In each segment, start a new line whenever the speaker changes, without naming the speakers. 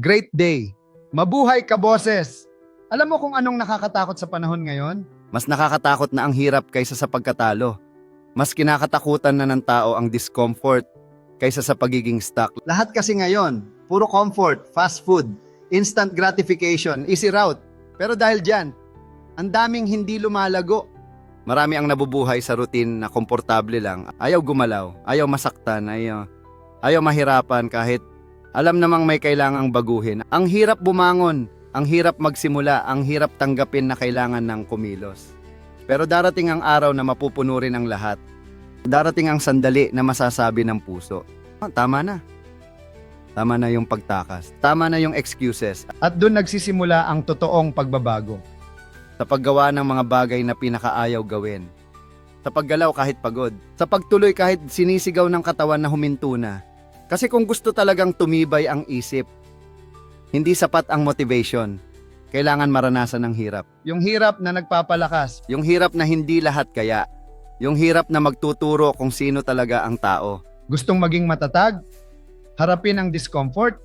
Great day. Mabuhay ka, boses. Alam mo kung anong nakakatakot sa panahon ngayon?
Mas nakakatakot na ang hirap kaysa sa pagkatalo. Mas kinakatakutan na ng tao ang discomfort kaysa sa pagiging stuck.
Lahat kasi ngayon, puro comfort, fast food, instant gratification, easy route. Pero dahil dyan, ang daming hindi lumalago.
Marami ang nabubuhay sa routine na komportable lang. Ayaw gumalaw, ayaw masaktan, ayaw, ayaw mahirapan kahit alam namang may kailangang baguhin. Ang hirap bumangon, ang hirap magsimula, ang hirap tanggapin na kailangan ng kumilos. Pero darating ang araw na mapupuno rin ang lahat. Darating ang sandali na masasabi ng puso. "Ah, tama na. Tama na yung pagtakas. Tama na yung excuses.
At doon nagsisimula ang totoong pagbabago.
sa paggawa ng mga bagay na pinakaayaw gawin. Sa paggalaw kahit pagod. Sa pagtuloy kahit sinisigaw ng katawan na huminto na. Kasi kung gusto talagang tumibay ang isip, hindi sapat ang motivation. Kailangan maranasan ng hirap.
Yung hirap na nagpapalakas.
Yung hirap na hindi lahat kaya. Yung hirap na magtuturo kung sino talaga ang tao.
Gustong maging matatag? Harapin ang discomfort?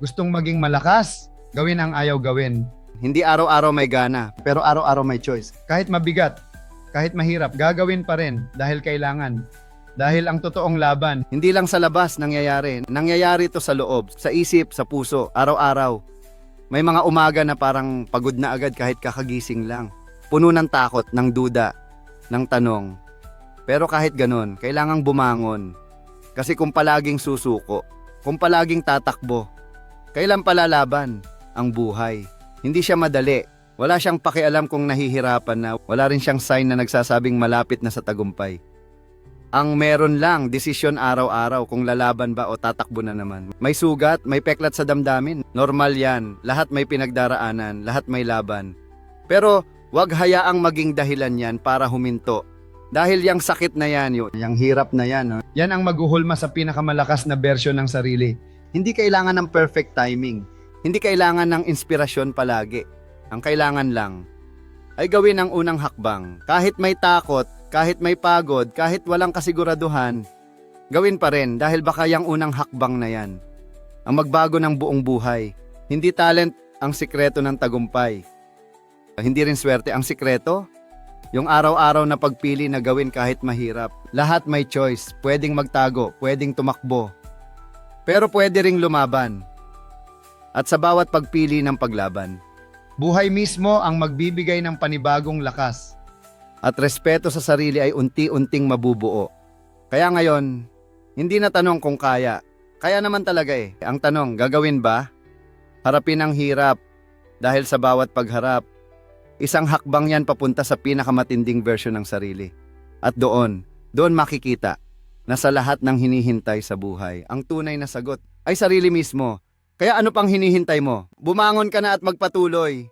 Gustong maging malakas? Gawin ang ayaw gawin.
Hindi araw-araw may gana.
Pero araw-araw may choice. Kahit mabigat, kahit mahirap, gagawin pa rin dahil kailangan. Dahil ang totoong laban,
Hindi lang sa labas nangyayari. Nangyayari to sa loob, sa isip, sa puso, araw-araw. May mga umaga na parang pagod na agad kahit kakagising lang. Puno ng takot, ng duda, ng tanong. Pero kahit ganun, kailangang bumangon. Kasi kung palaging susuko, kung palaging tatakbo, kailan palalaban ang buhay? Hindi siya madali. Wala siyang pakialam kung nahihirapan na. Wala rin siyang sign na nagsasabing malapit na sa tagumpay. Ang meron lang, desisyon araw-araw kung lalaban ba o tatakbo na naman. May sugat, may peklat sa damdamin. Normal yan. Lahat may pinagdaraanan, lahat may laban. Pero wag hayaang maging dahilan yan para huminto. Dahil yung sakit na yan, yun, yung hirap na yan, no?
yan ang maghuhulma sa pinakamalakas na bersyon ng sarili.
hindi kailangan ng perfect timing. Hindi kailangan ng inspirasyon palagi. Ang kailangan lang ay gawin ang unang hakbang. Kahit may takot, kahit may pagod, kahit walang kasiguraduhan, gawin pa rin dahil baka yung unang hakbang na yan. Ang magbago ng buong buhay. Hindi talent ang sikreto ng tagumpay. Hindi rin swerte ang sikreto. Yung araw-araw na pagpili na gawin kahit mahirap. Lahat may choice. Pwedeng magtago, pwedeng tumakbo, pero pwede ring lumaban. At sa bawat pagpili ng paglaban,
Buhay mismo ang magbibigay ng panibagong lakas.
At respeto sa sarili ay unti-unting mabubuo. Kaya ngayon, hindi na tanong kung kaya. Kaya naman talaga eh. Ang tanong, gagawin ba? Harapin ang hirap dahil sa bawat pagharap, isang hakbang yan papunta sa pinakamatinding version ng sarili. At doon, doon makikita na sa lahat ng hinihintay sa buhay, ang tunay na sagot ay sarili mismo. Kaya ano pang hinihintay mo? Bumangon ka na at magpatuloy.